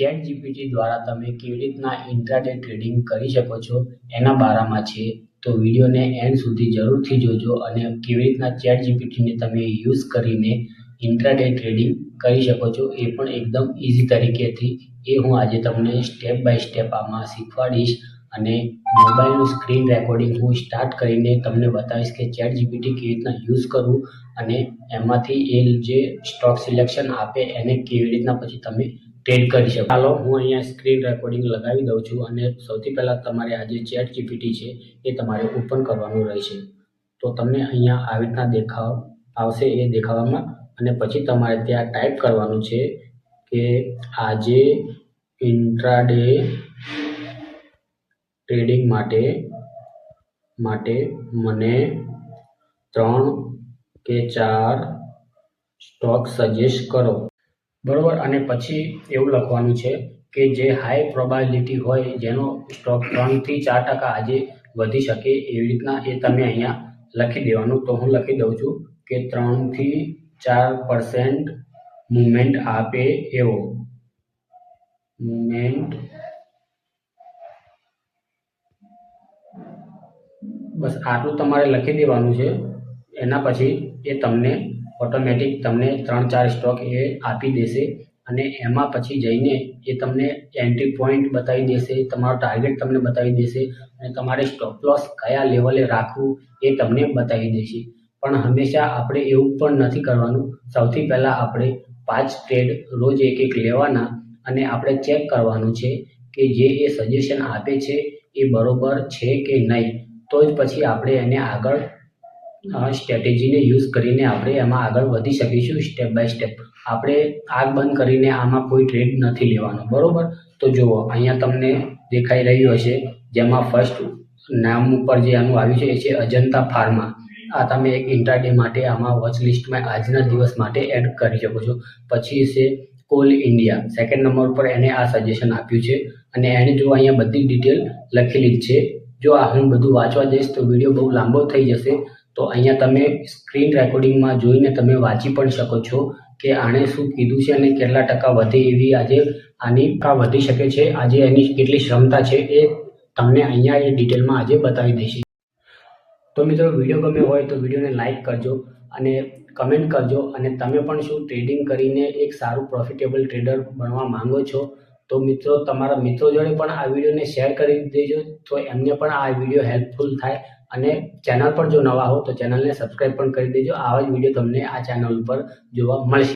Chat GPT દ્વારા તમે કેવી રીતના ઇન્ટ્રાડે ટ્રેડિંગ કરી શકો છો એના બારામાં છે. તો વિડીયોને એન્ડ સુધી જરૂરથી જોજો અને કેવી રીતના ચેટ જીપીટીને તમે યુઝ કરીને ઇન્ટ્રાડે ટ્રેડિંગ કરી શકો છો એ પણ એકદમ ઇઝી તરીકેથી. એ હું આજે તમને સ્ટેપ બાય સ્ટેપ આમાં શીખવાડીશ અને મોબાઈલનું સ્ક્રીન રેકોર્ડિંગ હું સ્ટાર્ટ કરીને તમને બતાવીશ કે ચેટ જીપીટી કેવી રીતના યુઝ કરવું અને એમાંથી એ જે સ્ટોક સિલેક્શન આપે એને કેવી રીતના પછી તમે ટ્રેડ કરી શકો. ચાલો, હું અહીંયા સ્ક્રીન રેકોર્ડિંગ લગાવી દઉં છું અને સૌથી પહેલાં તમારે આ જે ચેટ જીપીટી છે એ તમારે ઓપન કરવાનું રહેશે. તો તમને અહીંયા આવી રીતના દેખાવ આવશે એ દેખાવામાં અને પછી તમારે ત્યાં ટાઈપ કરવાનું છે કે આજે ઇન્ટ્રાડે ટ્રેડિંગ માટે માટે મને ત્રણ કે ચાર સ્ટોક સજેસ્ટ કરો. બરોબર? અને પછી એવું લખવાનું છે કે જે હાઈ પ્રોબાબિલિટી હોય જેનો સ્ટોક ત્રણથી ચાર ટકા આજે વધી શકે એવી રીતના એ તમે અહીંયા લખી દેવાનું. તો હું લખી દઉં છું કે ત્રણથી ચાર પરસેન્ટ મુવમેન્ટ આપે એવો. મુવમેન્ટ બસ આટલું તમારે લખી દેવાનું છે. એના પછી એ તમને ઓટોમેટિક તમને ત્રણ ચાર સ્ટોક એ આપી દેશે અને એમાં પછી જઈને એ તમને એન્ટ્રી પોઈન્ટ બતાવી દેશે, તમારો ટાર્ગેટ તમને બતાવી દેશે અને તમારે સ્ટોપ લોસ કયા લેવલે રાખવું એ તમને બતાવી દેશે. પણ હંમેશા આપણે એવું પણ નથી કરવાનું. સૌથી પહેલાં આપણે પાંચ ટ્રેડ રોજ એક એક લેવાના અને આપણે ચેક કરવાનું છે કે જે એ સજેશન આપે છે એ બરોબર છે કે નહીં. તો જ પછી આપણે એને આગળ સ્ટ્રેટેજીને યુઝ કરીને આપણે એમાં આગળ વધી શકીશું સ્ટેપ બાય સ્ટેપ આપણે આગ બંધ કરીને આમાં કોઈ ટ્રેડ નથી લેવાનો, બરાબર? તો જુઓ, અહીંયા તમને દેખાઈ રહ્યું હશે, જેમાં ફર્સ્ટ નામ ઉપર જે આનું આવ્યું છે, એ છે અજંતા ફાર્મા. આ તમે એક ઇન્ટ્રાડે માટે આમાં વોચ લિસ્ટમાં આજના દિવસ માટે એડ કરી શકો છો. પછી છે કોલ ઇન્ડિયા. સેકન્ડ નંબર પર એને આ સજેશન આપ્યું છે. અને એણે જો અહીંયા બધી ડિટેલ લખેલી છે. જો આ હું બધું વાંચવા જઈશ તો વીડિયો બહુ લાંબો થઈ જશે. તો અહીંયા તમે સ્ક્રીન રેકોર્ડિંગમાં જોઈને તમે વાંચી પણ શકો છો કે આણે શું કીધું છે અને કેટલા ટકા વધે એવી આજે આની કા વધી શકે છે, આજે એની કેટલી ક્ષમતા છે એ તમને અહીંયા એ ડિટેલમાં આજે બતાવી દેશે તો મિત્રો વીડિયો ગમ્યો હોય તો વિડીયોને લાઇક કરજો અને કમેન્ટ કરજો અને તમે પણ શું ટ્રેડિંગ કરીને એક સારું પ્રોફિટેબલ ટ્રેડર બનવા માંગો છો, તો મિત્રો તમારા મિત્રો જોડે પણ આ વિડીયોને શેર કરી દેજો, તો એમને પણ આ વીડિયો હેલ્પફુલ થાય. અને ચેનલ પર જો નવા હો તો ચેનલને સબસ્ક્રાઈબ પણ કરી દેજો. આવા જ વીડિયો તમને આ ચેનલ ઉપર જોવા મળશે.